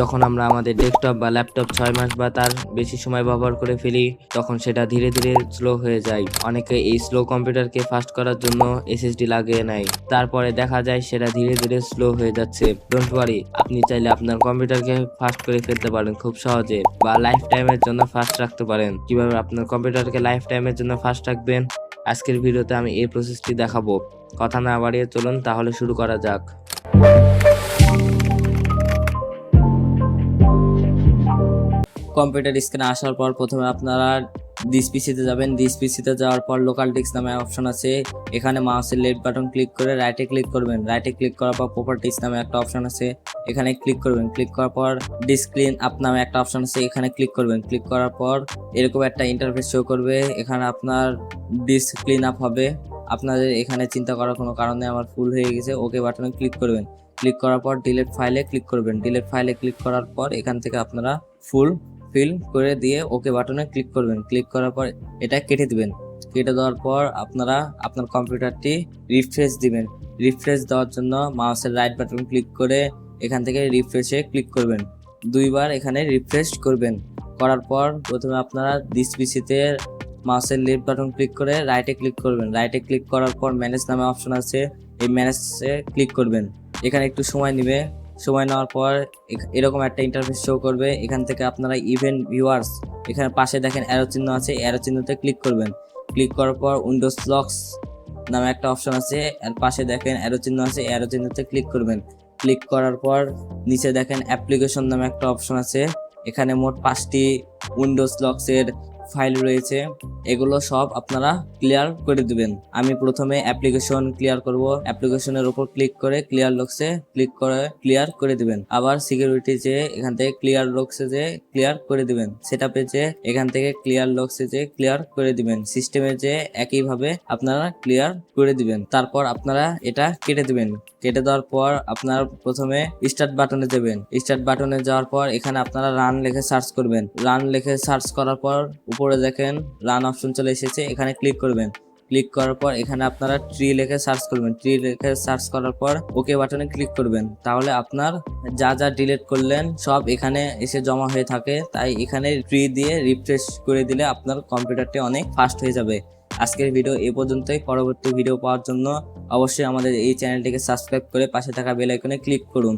যখন আমরা আমাদের ডেস্কটপ বা ল্যাপটপ ছয় মাস বা তার বেশি সময় ব্যবহার করে ফেলি, তখন সেটা ধীরে ধীরে স্লো হয়ে যায়। অনেকে এই স্লো কম্পিউটারকে ফাস্ট করার জন্য এসএসডি লাগিয়ে নেয়। তারপরে দেখা যায় সেটা ধীরে ধীরে স্লো হয়ে যাচ্ছে। ডোন্ট ওয়ারি আপনি চাইলে আপনার কম্পিউটারকে ফাস্ট করে ফেলতে পারেন খুব সহজে বা লাইফ টাইমের জন্য ফাস্ট রাখতে পারেন। কীভাবে আপনার কম্পিউটারকে লাইফ টাইমের জন্য ফাস্ট রাখবেন? আজকের ভিডিওতে আমি এই প্রসেসটি দেখাবো। কথা না বাড়িয়ে চলুন, তাহলে শুরু করা যাক। কম্পিউটার স্ক্রিনে আসার পর প্রথমে আপনারা ডিস পিসিতে যাবেন। ডিস পিসিতে যাওয়ার পর লোকাল ডিস্ক নামে অপশন আছে। এখানে মাউসের লেফট বাটন ক্লিক করে রাইটে ক্লিক করবেন। রাইটে ক্লিক করার পর প্রপার্টিস নামে একটা অপশন আছে। এখানে ক্লিক করবেন। ক্লিক করার পর ডিসক্লিন আপ নামে একটা অপশন আছে। এখানে ক্লিক করবেন। ক্লিক করার পর এরকম একটা ইন্টারফেস শো করবে। এখানে আপনার ডিস্ক ক্লিন আপ হবে। আপনাদের এখানে চিন্তা করার কোনো কারণে আমার ফুল হয়ে গেছে। ওকে বাটনে ক্লিক করবেন। ক্লিক করার পর ডিলেট ফাইলে ক্লিক করবেন। ডিলেট ফাইলে ক্লিক করার পর এখান থেকে আপনারা ফুল ফিল করে দিয়ে ওকে বাটনে ক্লিক করবেন। ক্লিক করার পর এটা কেটে দিবেন। কেটে দেওয়ার পর আপনারা আপনার কম্পিউটারটি রিফ্রেশ দিবেন। রিফ্রেশ দেওয়ার জন্য মাউসের রাইট বাটন ক্লিক করে এখান থেকে রিফ্রেশে ক্লিক করবেন। দুইবার এখানে রিফ্রেশ করবেন। করার পর প্রথমে আপনারা ডিস পিসিতে মাউসের লেফট বাটন ক্লিক করে রাইটে ক্লিক করবেন। রাইটে ক্লিক করার পর ম্যানেজ নামে অপশন আছে। এই ম্যানেজে ক্লিক করবেন। এখানে একটু সময় নেবে। সময় নেওয়ার পর এরকম একটা ইন্টারফেস শো করবে। এখান থেকে আপনারা ইভেন্ট ভিউয়ার্স এখানে পাশে দেখেন অ্যারো চিহ্ন আছে অ্যারো চিহ্নতে ক্লিক করবেন। ক্লিক করার পর উইন্ডোজ লক্স নামে একটা অপশন আছে, আর পাশে দেখেন অ্যারো চিহ্ন আছে অ্যারো চিহ্নতে ক্লিক করবেন। ক্লিক করার পর নিচে দেখেন অ্যাপ্লিকেশন নামে একটা অপশন আছে। এখানে মোট পাঁচটি উইন্ডোজ লক্সের ফাইল রয়েছে, এগুলো সব আপনারা ক্লিয়ার করে দিবেন। আমি প্রথমে অ্যাপ্লিকেশন ক্লিয়ার করব। অ্যাপ্লিকেশনের উপর ক্লিক করে ক্লিয়ার লক্সে ক্লিক করে ক্লিয়ার করে দিবেন। আবার সিকিউরিটি যে এখান থেকে ক্লিয়ার লক্সে যে ক্লিয়ার করে দিবেন, সেটা যে এখান থেকে ক্লিয়ার লক্সে যে ক্লিয়ার করে দিবেন। সিস্টেমে যে একইভাবে আপনারা ক্লিয়ার করে দিবেন। তারপর আপনারা এটা কেটে দিবেন। কেটে দেওয়ার পর আপনার প্রথমে স্টার্ট বাটনে যাবেন। স্টার্ট বাটনে যাওয়ার পর এখানে আপনারা রান লিখে সার্চ করবেন। রান লিখে সার্চ করার পর উপরে দেখেন রান অপশন চলে এসেছে, এখানে ক্লিক করবেন। ক্লিক করার পর এখানে আপনারা ট্রি লিখে সার্চ করবেন। ট্রি লিখে সার্চ করার পর ওকে বাটনে ক্লিক করবেন। তাহলে আপনার যা যা ডিলিট করলেন, সব এখানে এসে জমা হয়ে থাকে। তাই এখানে ট্রি দিয়ে রিফ্রেশ করে দিলে আপনার কম্পিউটারটি অনেক ফাস্ট হয়ে যাবে। আজকের ভিডিও এ পর্যন্তই। পরবর্তী ভিডিও পাওয়ার জন্য অবশ্যই আমাদের এই চ্যানেলটিকে সাবস্ক্রাইব করে পাশে থাকা বেল আইকনে ক্লিক করুন।